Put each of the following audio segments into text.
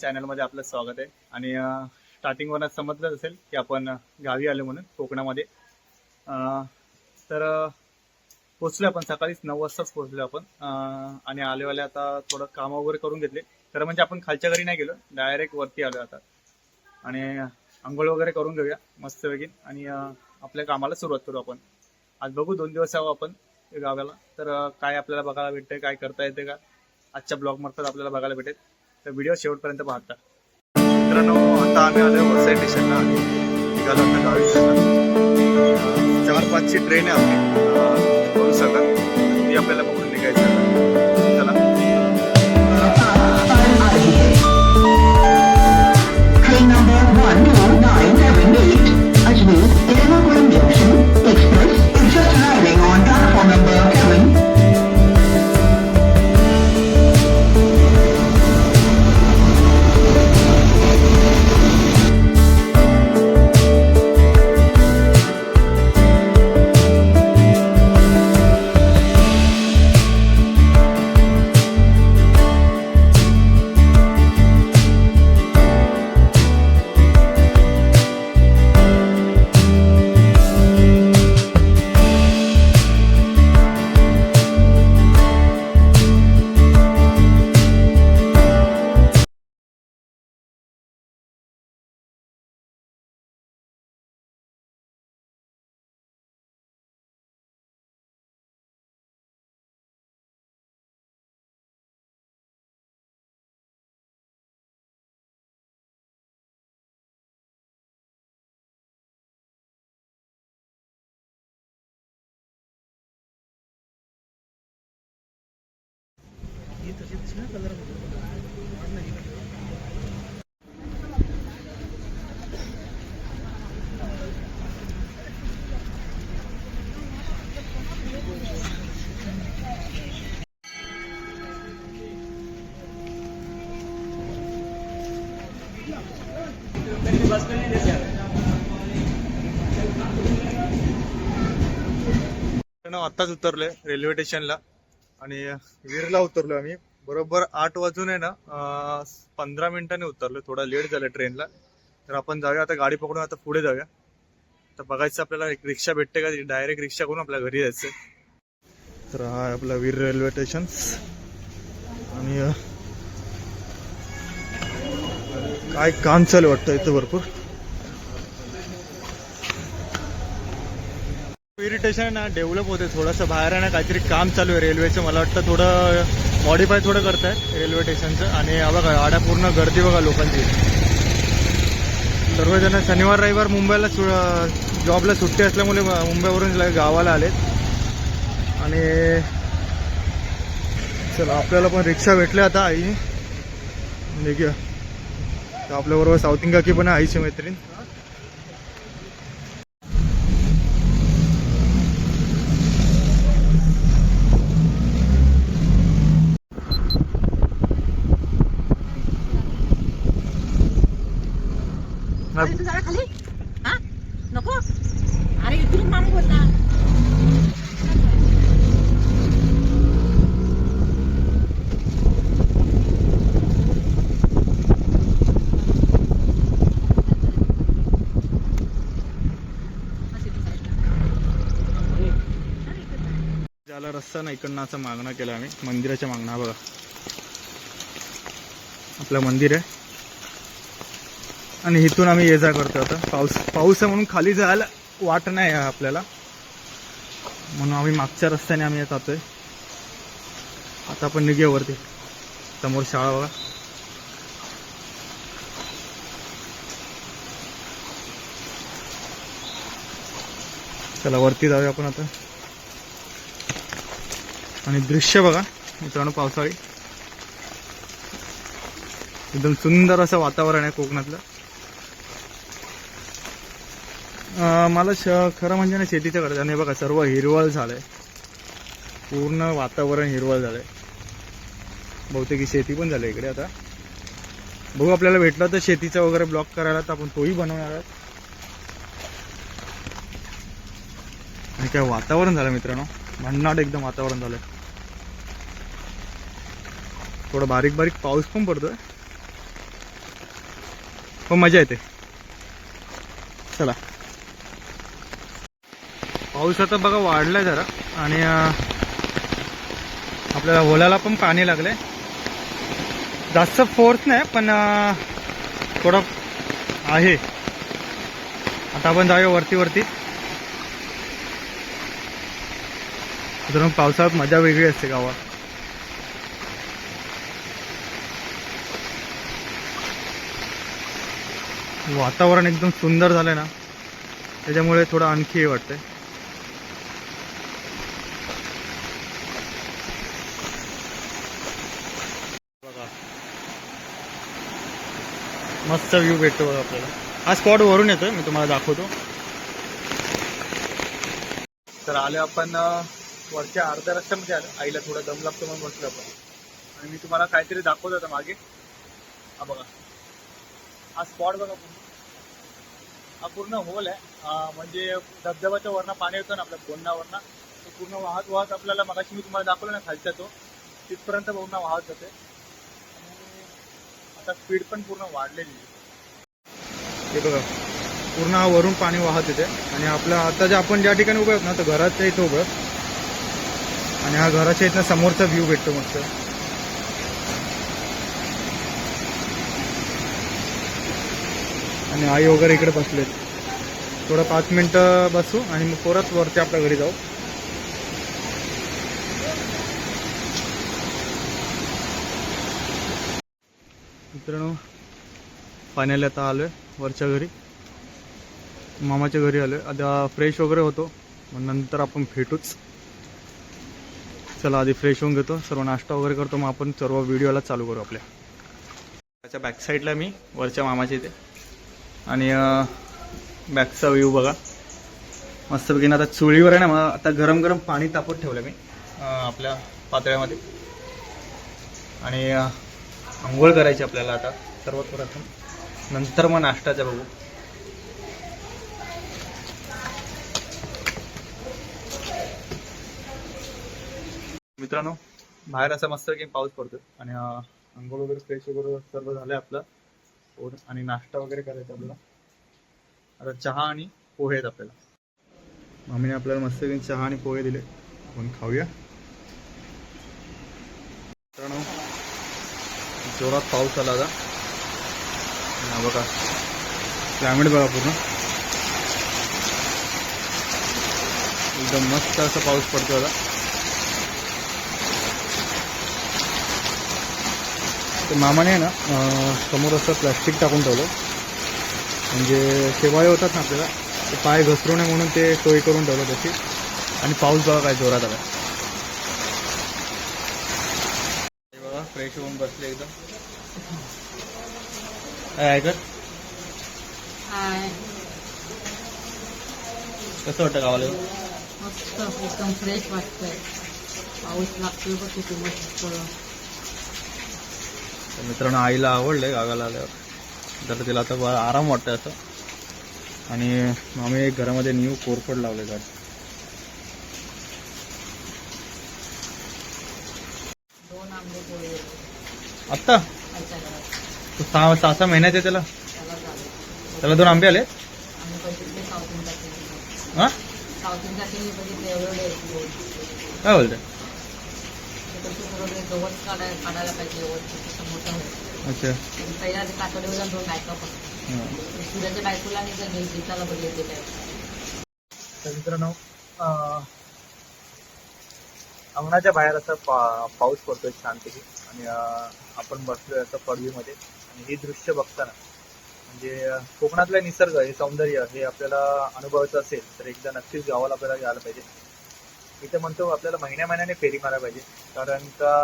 चॅनलमध्ये आपलं स्वागत आहे. आणि स्टार्टिंगवरच समजलं असेल की आपण गावी आलो म्हणून कोकणामध्ये. अं, तर पोचलो आपण सकाळीच नऊ वाजताच पोचलो आपण. आणि आले आले आता थोडं काम वगैरे करून घेतले. खरं म्हणजे आपण खालच्या घरी नाही गेलो डायरेक्ट वरती आलो आता. आणि आंघोळ वगैरे करून घेऊया मस्तपैकी आणि आपल्या कामाला सुरुवात करू आपण. आज बघू दोन दिवस आहो आपण गावाला. तर काय आपल्याला बघायला भेटतंय काय करता येते का? आजच्या ब्लॉग मार्फत आपल्याला बघायला भेटेल. तर व्हिडिओ शेवटपर्यंत पाहता. मित्रांनो आता आम्ही आलो वसई स्टेशनला आणि निघालो आता गावी. चार पाचची ट्रेन आहे आपली. अं, सगळं. ती आपल्याला बघून निघायचं number 12978, Ajmer, Ernakulam Junction, Express. आत्ताच उतरलोय रेल्वे स्टेशनला आणि वीरला उतरलो आम्ही. बरोबर आठ वाजून आहे ना पंधरा मिनिटांनी उतरलो थोडा लेट झाला ट्रेनला. तर आपण जाऊया आता गाडी पकडून आता पुढे जाऊया. तर बघायचं आपल्याला एक रिक्षा भेटते का? डायरेक्ट रिक्षा करून आपल्या घरी जायचं तर हा आपला वीर रेल्वे स्टेशन. आणि काय काम चालू वाटतं इथं भरपूर? इरिटेशन ना डेव्हलप होते थोडंसं बाहेर आहे ना काहीतरी काम चालू आहे रेल्वेचं मला वाटतं थोडं मॉडीफाय थोडं करतायत रेल्वे स्टेशनचं आणि बघा आड्या पूर्ण गर्दी बघा लोकांची. सर्वजण शनिवार रविवार मुंबईला सु जॉबला सुट्टी असल्यामुळे मुंबईवरून गावाला आलेत. आणि चला आपल्याला पण रिक्षा भेटल्या आता आई. निघूया तर आपल्याबरोबर साऊथ इंगाकी पण आहे आईची मैत्रीण खाली तू जरा खाली हा नको अरे इथून मामा बोलला ज्याला इकडनं असं मागणं केलं आम्ही. मंदिराच्या मागणं बघा. आपलं मंदिर आहे. आणि इथून आम्ही ये जा करतो आता. पाऊस पाऊस आहे म्हणून खाली जायला वाट नाही आहे आपल्याला. म्हणून आम्ही मागच्या रस्त्याने आम्ही येत जातोय. आता आपण निघूया वरती. समोर शाळा बघा. चला वरती जाऊया आपण आता. आणि दृश्य बघा मित्रांनो पावसाळी. एकदम सुंदर असं वातावरण आहे कोकणातलं. मला श खरं म्हणजे ना शेतीचं करायचं आणि बघा सर्व हिरवळ झालंय. पूर्ण वातावरण हिरवळ झालंय. बहुतेक शेती पण झाली इकडे आता. बघू आपल्याला भेटलं तर शेतीचा वगैरे ब्लॉक करायला तर आपण तोही बनवणार आहोत. आणि काय वातावरण झालं मित्रांनो. भन्नाट एकदम वातावरण झालंय. थोडा बारीक बारीक पाऊस पण पडतोय. हो मजा येते. चला. पाऊस आता बघा वाढलाय जरा. आणि आपल्याला ओल्याला पण पाणी लागलंय. जास्त फोर्स नाही पण थोडं आहे. आता आपण जाऊया वरती वरती. मित्रांनो पावसाळ्यात मजा वेगळी असते गावात. वातावरण एकदम सुंदर झालंय ना त्याच्यामुळे थोडं आणखी वाटतंय. बघा मस्त व्ह्यू भेटतो बघा आपल्याला. हा स्पॉट वरून येतोय मी तुम्हाला दाखवतो. तर आले आपण वरच्या अर्ध्या रस्त्यामध्ये आलो. आईला थोडा दम लागतो म्हणून बसलो आपण. आणि मी तुम्हाला काहीतरी दाखवत होता मागे. हा बघा. हा स्पॉट बघा हा पूर्ण होल आहे. म्हणजे धबधब्याच्या वरनं पाणी येतं ना आपल्या बोंडावरनं तो पूर्ण वाहत वाहत आपल्याला मगाशी मी तुम्हाला दाखवलं ना खालच्या तो तिथपर्यंत पूर्ण वाहत जाते. आणि आता स्पीड पण पूर्ण वाढलेली आहे. हे बघा पूर्ण हा वरून पाणी वाहत येते. आणि आपल्या आता जे आपण ज्या ठिकाणी उभे आहोत ना तर घराच्या इथं उभं आणि हा घराच्या इथनं समोरचा व्ह्यू भेटतो मस्त. आणि आई वगैरे इकडे बसलेत. थोडं पाच मिनटं बसू आणि मग परत वरती आपल्या घरी जाऊ. मित्रांनो फायनली आता आलोय वरच्या घरी. मामाच्या घरी आलोय. आता फ्रेश वगैरे होतो मग नंतर आपण भेटूच. चला आधी फ्रेश होऊन घेतो. सर्व नाश्ता वगैरे करतो मग आपण सर्व व्हिडिओला चालू करू आपल्या. त्याच्या बॅक साईडला मी वरच्या मामाच्या इथे. आणि बॅकचा व्ह्यू बघा. मस्तपैकी आता चुळीवर आहे ना मग आता गरम गरम पाणी तापत ठेवलं मी आपल्या पातळ्यामध्ये. आणि आंघोळ करायची आपल्याला आता सर्वात प्रथम नंतर मग नाश्ताचा बघू. मित्रांनो बाहेर असा मस्त की पाऊस पडतोय. आणि अंघोळ आंघोळ वगैरे फ्रेश वगैरे सर्व झालं आपलं. और- आणि नाश्ता वगैरे करायचा आपल्याला. आता चहा आणि पोहे आहेत आपल्याला. मामीने आपल्याला मस्त चहा आणि पोहे दिले. आपण खाऊया. मित्रांनो जोरात पाऊस आला आता. बघा. क्लायमेट बघा पूर्ण. एकदम मस्त असा पाऊस पडतो आता. ते मामाने आहे ना समोर असं प्लॅस्टिक टाकून ठेवलं. म्हणजे शेवाळे होतात ना आपल्याला ते पाय घसरू नये म्हणून ते सोय करून ठेवलं त्याची. आणि पाऊस बघा काय जोरात आला बघा फ्रेश होऊन बसले एकदम. काय ऐकत? कसं वाटतं गावाला? मस्त एकदम फ्रेश वाटतंय. पाऊस लागतोय बघ किती मस्त. तर मित्रांनो आईला आवडलंय गावाला आल्यावर. तर तिला आता बा- आराम वाटतंय असं आणि आम्ही एक घरामध्ये न्यू कोरफड लावले झाड पोळी आत्ता? सहा सहा सहा महिन्याचे त्याला? त्याला दोन आंबे आले हा? काय बोलते गवत काढायला पाहिजे गवत मोठं होईल अच्छा. पहिला दोन बायका पण हा. सूर्याच्या बायकोला गीताला काय तर मित्रांनो अं, अंगणाच्या बाहेर असं पा पाऊस पडतोय छानपैकी आणि अं, आपण बसलोय असं पडवीमध्ये. आणि हे दृश्य बघताना म्हणजे अं, कोकणातलं निसर्ग हे सौंदर्य हे आपल्याला अनुभवायचं असेल तर एकदा नक्कीच गावाला आपल्याला यायला पाहिजे. इथे म्हणतो आपल्याला महिन्या महिन्याने फेरी मारायला पाहिजे. कारण का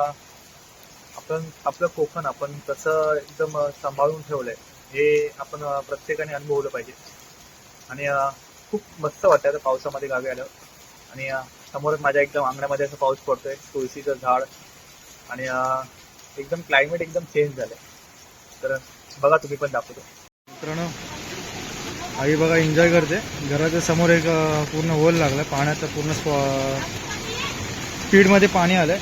आपण आपलं कोकण आपण कसं एकदम सांभाळून ठेवलंय हे आपण प्रत्येकाने अनुभवलं पाहिजे. आणि खूप मस्त वाटतं आता पावसामध्ये गावी आलं आणि समोर माझ्या एकदम अंगणामध्ये असं पाऊस पडतोय तुळशीचं झाड. आणि एकदम क्लायमेट एकदम चेंज झालंय. तर बघा तुम्ही पण दाखवतो. मित्रांनो आई बघा एन्जॉय करते. घराच्या समोर एक पूर्ण होल लागला. पाण्याचं पूर्ण स्पीडमध्ये पाणी आलंय.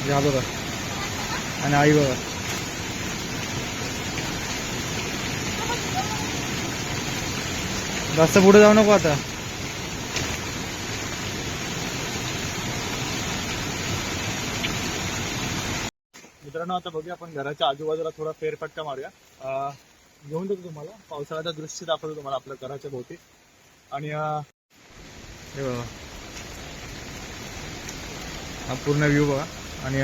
म्हणजे बघा. आणि आई बघा. जास्त पुढे जाऊ नको आता. मित्रांनो आता बघूया आपण घराच्या आजूबाजूला थोडा फेरफटका मारूया. घेऊन देतो तुम्हाला. पावसाळ्याचा दृश्य दाखवतो तुम्हाला आपल्या घराच्या भोवती. आणि हे बघा. हा पूर्ण व्ह्यू बघा. आणि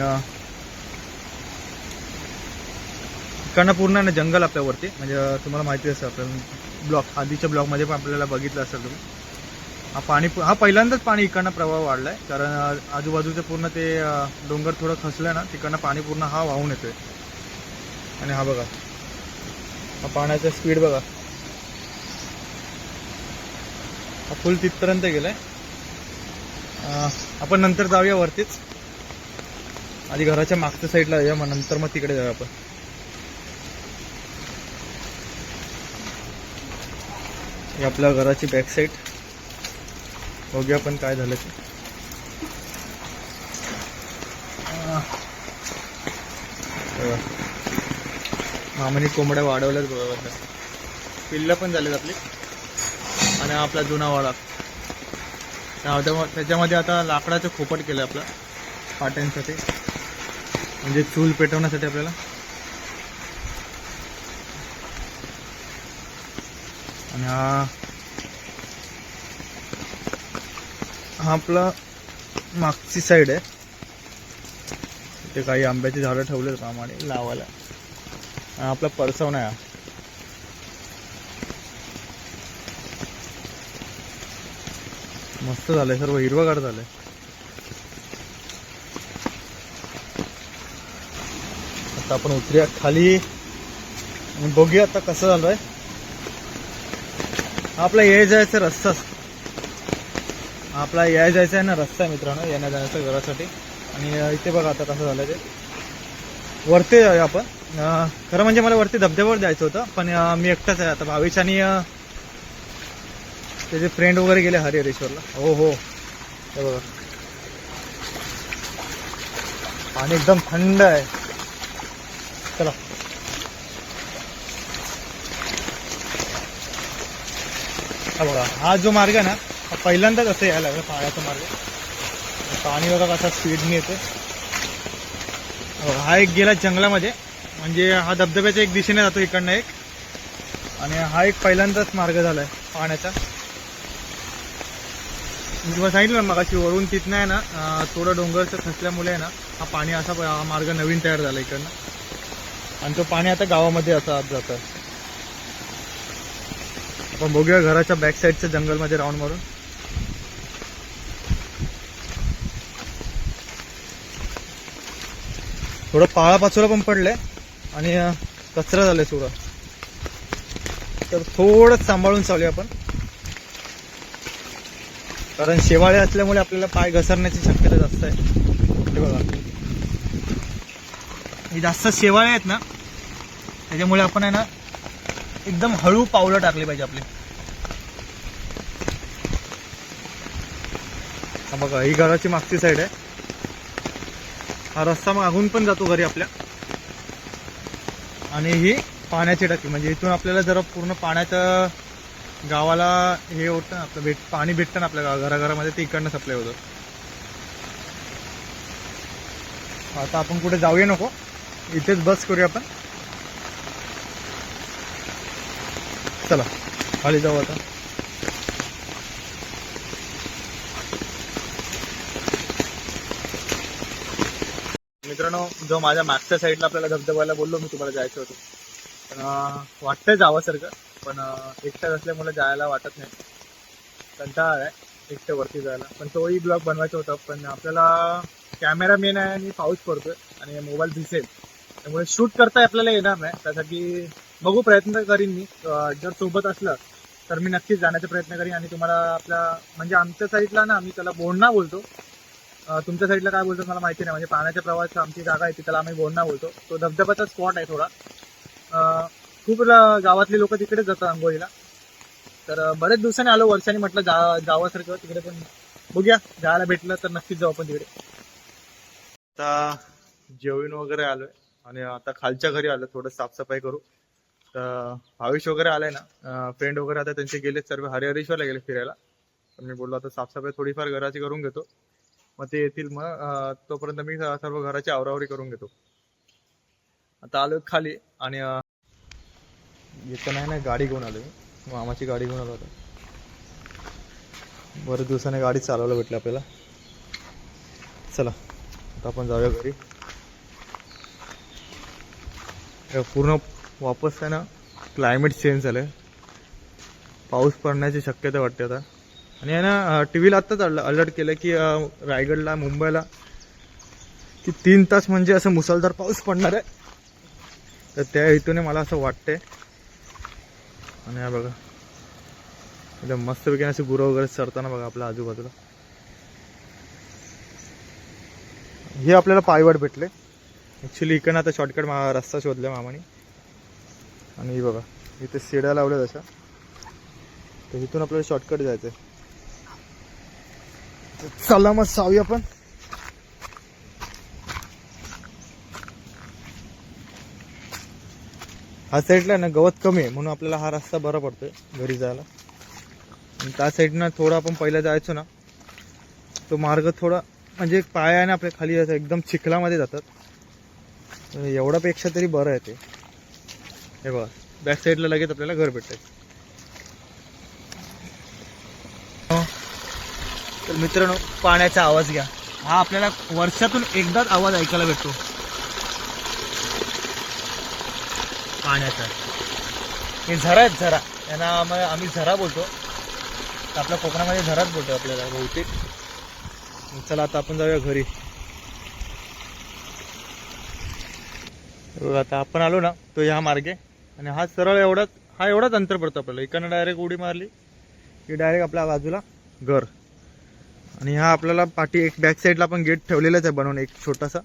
इकडनं पूर्ण ना जंगल आपल्यावरती म्हणजे तुम्हाला माहिती असेल आपल्याला. ब्लॉक आधीच्या ब्लॉकमध्ये पण आपल्याला बघितलं असेल तुम्ही. हा पाणी हा पहिल्यांदाच पाणी इकडनं प्रवाह वाढलाय. कारण आजूबाजूचं पूर्ण ते डोंगर थोडं खसलं ना तिकडनं पाणी पूर्ण हा वाहून येतोय. आणि हा बघा. हा पाण्याचा स्पीड बघा. हा फुल तिथपर्यंत गेलाय. आपण नंतर जाऊया वरतीच. आधी घराच्या मागच्या साईडला जाऊया मग नंतर मग तिकडे जाऊया आपण. ही आपल्या घराची बॅक साईड बघूया पण काय झालं ते. Yeah. मामाने कोंबड्या वाढवल्यात बघा कसं पिल्लं पण झालेत आपली. आणि आपला जुना वाडा. त्या- त्याच्यामध्ये आता लाकडाचं खोपट केलं आपलं. पाट्यांसाठी. म्हणजे चूल पेटवण्यासाठी आपल्याला. आणि हा हा आपला मागची साईड आहे. ते काही आंब्याची झाडं ठेवलेत कामाने लावायला. आपला परसवना आहे मस्त झालंय सर्व हिरवगार झालंय. आता आपण उतरूया खाली आणि बघूया आता कसं झालंय. आपला ये जायचा रस्ता. आपला याय जायचा आहे ना रस्ता आहे मित्रांनो येण्या जाण्याचा घरासाठी. आणि इथे बघा आता कसं झालंय ते. वरती जाऊया आपण. खरं म्हणजे मला वरती धबधब्यावर जायचं होतं पण मी एकटाच आहे आता. भावेश आणि त्याचे फ्रेंड वगैरे गेले हरिहरेश्वरला. हो हो. हे बघा. पाणी एकदम थंड आहे. चला. हा बघा हा जो मार्ग आहे ना हा पहिल्यांदाच असं यायला लागला पाण्याचा मार्ग. पाणी बघा कसा स्पीडने येते हा एक गेला जंगलामध्ये. म्हणजे हा धबधब्याच्या एक दिशेने जातो इकडनं एक. आणि हा एक पहिल्यांदाच मार्ग झालाय पाण्याचा मी तुम्हाला सांगितलं ना मगाशी वरून तिथनं आहे ना थोडं डोंगरचं खचल्यामुळे आहे ना हा पाणी असा हा मार्ग नवीन तयार झाला इकडनं. आणि तो पाणी आता गावामध्ये असा आत जातं आपण बघूया घराच्या बॅक साईडच्या जंगलमध्ये राऊंड मारून. थोडं पाळापाचोळा पण पडलंय. आणि कचरा झालाय थोडा. तर थोडं सांभाळून चालूया आपण. कारण शेवाळे असल्यामुळे आपल्याला पाय घसरण्याची शक्यता जास्त आहे. हे बघा. हे जास्त शेवाळे आहेत ना त्याच्यामुळे आपण आहे ना एकदम हळू पावलं टाकली पाहिजे आपली. बघा ही घराची मागची साईड आहे. हा रस्ता मागून पण जातो घरी आपल्या. आणि ही पाण्याची टाकी. म्हणजे इथून आपल्याला जरा पूर्ण पाण्याचं गावाला हे होतं ना आपलं भेट पाणी भेटतं ना आपल्या गाव- घराघरामध्ये ते इकडनं सप्लाय होतं. आता आपण कुठे जाऊया नको. इथेच बस करूया आपण. चला खाली जाऊ आता. मित्रांनो जो माझ्या मागच्या साईडला आपल्याला धबधब्याला बोललो मी तुम्हाला जायचं होतं. पण वाटतंय जावासारखं पण एकटाच असल्यामुळे जायला वाटत नाही. कंटाळा आहे एकटं वरती जायला. पण तोही ब्लॉग बनवायचा होता पण आपल्याला कॅमेरा मेन आहे आणि पाऊस पडतोय आणि मोबाईल दिसेल. त्यामुळे शूट करता आपल्याला येणार नाही. त्यासाठी बघू प्रयत्न करीन मी. जर सोबत असलं तर मी नक्कीच जाण्याचा प्रयत्न करीन आणि तुम्हाला आपल्या म्हणजे आमच्या साईडला ना आम्ही त्याला बोंडणा बोलतो. तुमच्या साईडला काय बोलतो मला माहिती नाही. म्हणजे पाण्याच्या प्रवास आमची जागा आहे तिथला त्याला आम्ही बोंडणा बोलतो. तो धबधब्याचा स्पॉट आहे थोडा. खूप गावातली लोक तिकडेच जातात आंघोळीला. तर बरेच दिवसांनी आलो वर्षाने म्हटलं जा जावासारखं तिकडे पण बघूया. जायला भेटलं तर नक्कीच जाऊ आपण तिकडे. आता जेवण वगैरे आलोय. आणि आता खालच्या घरी आलो थोडं साफसफाई करू. तर भावेश वगैरे आलाय ना फ्रेंड वगैरे आता त्यांचे गेले सर्व. हरिहरेश्वरला गेले फिरायला. तर मी बोललो आता साफसफाई थोडीफार घराची करून घेतो. मग ते येतील. मग तोपर्यंत मी सर्व घराची आवरावरी करून घेतो. आता आलो खाली आणि येतं नाही ना गाडी घेऊन आलो मी मामाची गाडी घेऊन आलो आता. बरेच दिवसाने गाडी चालवायला भेटली आपल्याला. चला आता आपण जाऊया घरी. पूर्ण वापस आहे ना क्लायमेट चेंज झालंय. पाऊस पडण्याची शक्यता वाटते आता. आणि आहे ना टी व्हीला आत्ताच अलर्ट केलं की रायगडला मुंबईला की तीन तास म्हणजे असं मुसळधार पाऊस पडणार आहे. तर त्या हेतूने मला असं वाटतंय. आणि हा बघा. एकदम मस्तपैकी असे गुरं वगैरे सरताना बघा आपल्या आजूबाजूला. हे आपल्याला पायवाट भेटले. ॲक्च्युली इकडनं आता शॉर्टकट मा रस्ता शोधला मामाने. आणि बघा. इथे शिड्या लावल्या तशा तर इथून आपल्याला शॉर्टकट जायचं आहे चला मग जाऊया आपण हा साईडला ना गवत कमी आहे म्हणून आपल्याला हा रस्ता बरा पडतोय घरी जायला. आणि त्या साईडनं थोडं आपण पहिला जायचो ना तो मार्ग थोडा म्हणजे पायाने आपल्या खाली जायचं एकदम चिखलामध्ये जातात. एवढ्यापेक्षा तरी बरं आहे ते. हे बघा बॅक साईडला लगेच आपल्याला घर भेटतंय. तर मित्रांनो पाण्याचा आवाज घ्या. हा आपल्याला वर्षातून एकदाच आवाज ऐकायला भेटतो. पाण्याचा. हे झरा आहेत झरा. यांना आम्हाला आम्ही झरा बोलतो. आपल्या कोकणामध्ये झराच बोलतो आपल्याला बहुतेक. चला आता आपण जाऊया घरी. आता आपण आलो ना तो ह्या मार्गे. आणि हा सरळ एवढाच हा एवढाच अंतर पडतो आपल्याला. इकडनं डायरेक्ट उडी मारली की डायरेक्ट आपल्या बाजूला घर. आणि हा आपल्याला पाठी एक बॅक साईडला पण गेट ठेवलेलाच आहे बनवून एक छोटासा.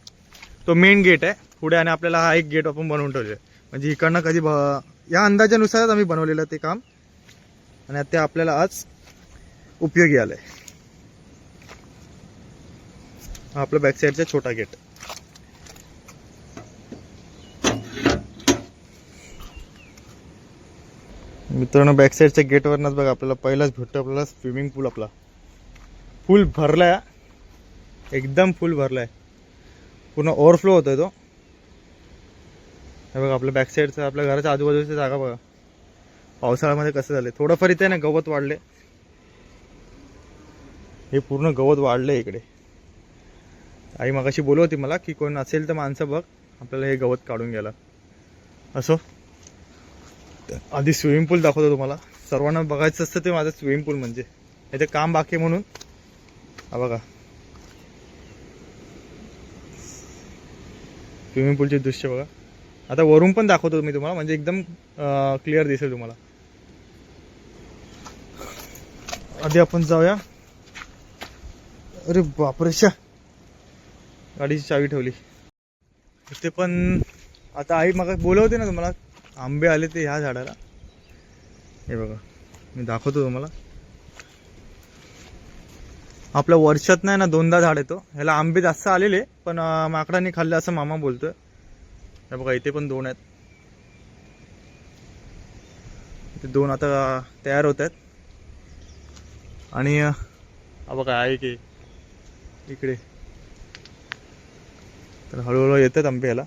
तो मेन गेट आहे. पुढे आणि आपल्याला हा एक गेट आपण बनवून ठेवलेला आहे. म्हणजे इकडनं कधी ब- या अंदाजानुसारच आम्ही बनवलेलं ते काम. आणि ते आपल्याला आज उपयोगी आलंय. हा आपला बॅक साईडचा छोटा गेट मित्रांनो बॅक साईडच्या गेटवरनच बघा आपल्याला पहिलाच भेटतो आपल्याला स्विमिंग पूल आपला. फुल भरला आहे एकदम फुल आहे पूर्ण ओव्हरफ्लो होतोय तो. हे बघा आपल्या बॅक साईडचं आपल्या घराच्या आजूबाजूची जागा बघा. पावसाळ्यामध्ये कसं झालं थोडंफार इथे ना गवत वाढले हे पूर्ण गवत वाढलं इकडे. आई मगाशी बोलवती मला की कोण असेल तर माणसं बघ आपल्याला हे गवत काढून घ्यायला. असो. आधी स्विमिंग पूल दाखवतो तुम्हाला. सर्वांना बघायचं असतं ते माझं स्विमिंग पूल म्हणजे. याचं काम बाकी आहे म्हणून. हा बघा. स्विमिंग पूलचे दृश्य बघा. आता वरून पण दाखवतो मी तुम्हाला म्हणजे एकदम क्लिअर दिसेल तुम्हाला. आधी आपण जाऊया. अरे बापरे शा. गाडीची चावी ठेवली. ते पण आता आई मग बोलवते ना तुम्हाला आंबे आले ते ह्या झाडाला. हे बघा मी दाखवतो तुम्हाला. आपल्या वर्षात नाही ना दोनदा झाड येतो. ह्याला आंबे जास्त आलेले पण माकडाने माकडांनी खाल्ले असं मामा बोलतोय. हे बघा इथे पण दोन आहेत. ते दोन आता तयार होत आहेत. आणि बघा आहे. की इकडे. तर हळूहळू येतात आंबे ह्याला.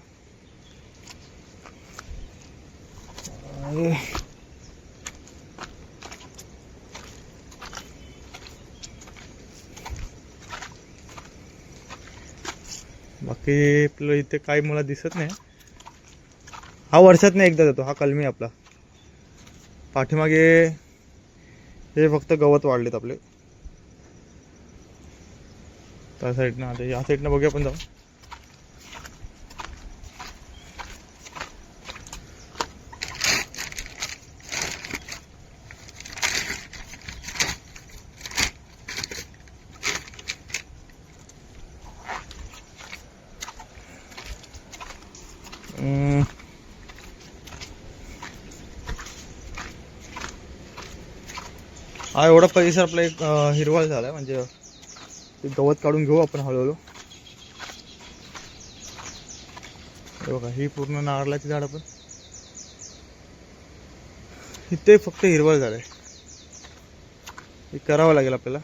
बाकी आपलं इथे काही मला दिसत नाही. हा वर्षात नाही एकदा जातो हा कलमी आपला. पाठीमागे हे फक्त गवत वाढलेत आपले. त्या साईडनं आता या साईडनं बघूया आपण जाऊ अं, हा एवढा परिसर आपला एक हिरवळ झाला म्हणजे गवत काढून घेऊ आपण हळूहळू. बघा ही पूर्ण नारळाची झाड पण. इथे फक्त हिरवळ झालंय. हे करावं लागेल आपल्याला.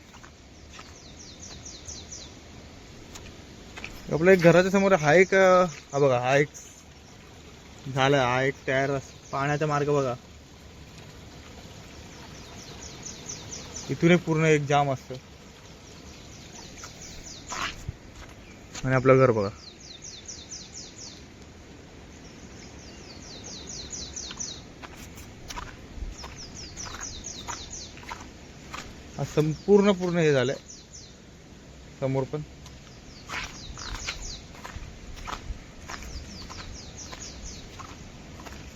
आपल्या एक घराच्या समोर हा एक हा बघा हा एक झाला हा एक तयार पाण्याचा मार्ग बघा. इथून एक पूर्ण एक जाम असतं. आणि आपलं घर बघा. संपूर्ण पूर्ण हे झालंय. समोर पण.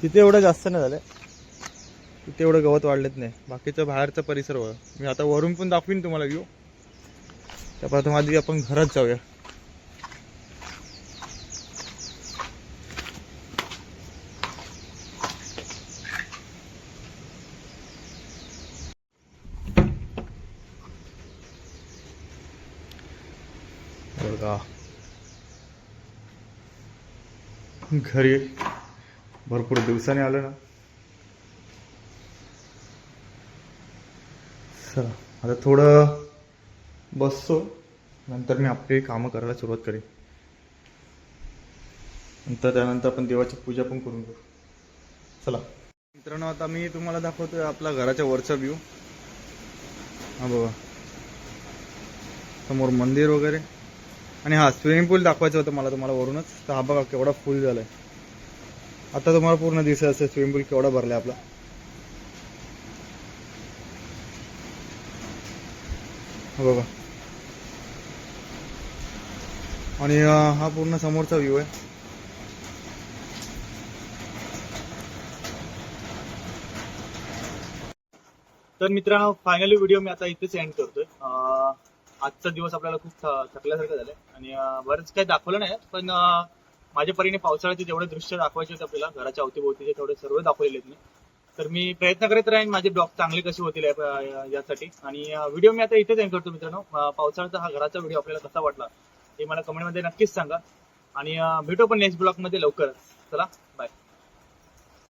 तिथे एवढं जास्त नाही झालंय. तेवढं गवत वाढलेत नाही. बाकीचं बाहेरचा परिसर वळ मी आता वरून पण दाखवीन तुम्हाला व्ह्यू त्या प्रथम आधी आपण घरात जाऊया. घरी भरपूर दिवसाने आलं ना. चला आता थोडं बसतो. नंतर मी आपली कामं करायला सुरुवात करेन. नंतर त्यानंतर आपण देवाची पूजा पण करून घेऊ. चला. मित्रांनो आता मी तुम्हाला दाखवतोय आपला घराच्या वरचा व्ह्यू हा बाबा समोर मंदिर वगैरे. आणि हा स्विमिंग पूल दाखवायचं होतं मला तुम्हाला वरूनच. तर हा बघा केवढा फुल झालाय. आता तुम्हाला पूर्ण दिसत असेल स्विमिंग पूल केवढा भरलाय आपला. बघा. आणि हा पूर्ण समोरचा व्ह्यू आहे. तर मित्रांनो फायनली व्हिडिओ मी आता इथेच एंड करतोय. आजचा दिवस आपल्याला खूप थकल्यासारखं झालंय. आणि बरंच काही दाखवलं नाही पण माझ्या परीने पावसाळ्याचे जेवढे दृश्य दाखवायचे होते आपल्याला घराच्या अवतीभोवतीचे तेवढे सर्व दाखवलेले आहेत मी. तर मी प्रयत्न करत राहीन माझे ब्लॉग चांगले कसे होतील यासाठी. आणि व्हिडिओ मी आता इथेच एंड करतो मित्रांनो. पावसाळ्याचा हा घराचा व्हिडिओ आपल्याला कसा वाटला हे मला कमेंटमध्ये नक्कीच सांगा. आणि भेटू पण नेक्स्ट ब्लॉगमध्ये लवकरच. चला बाय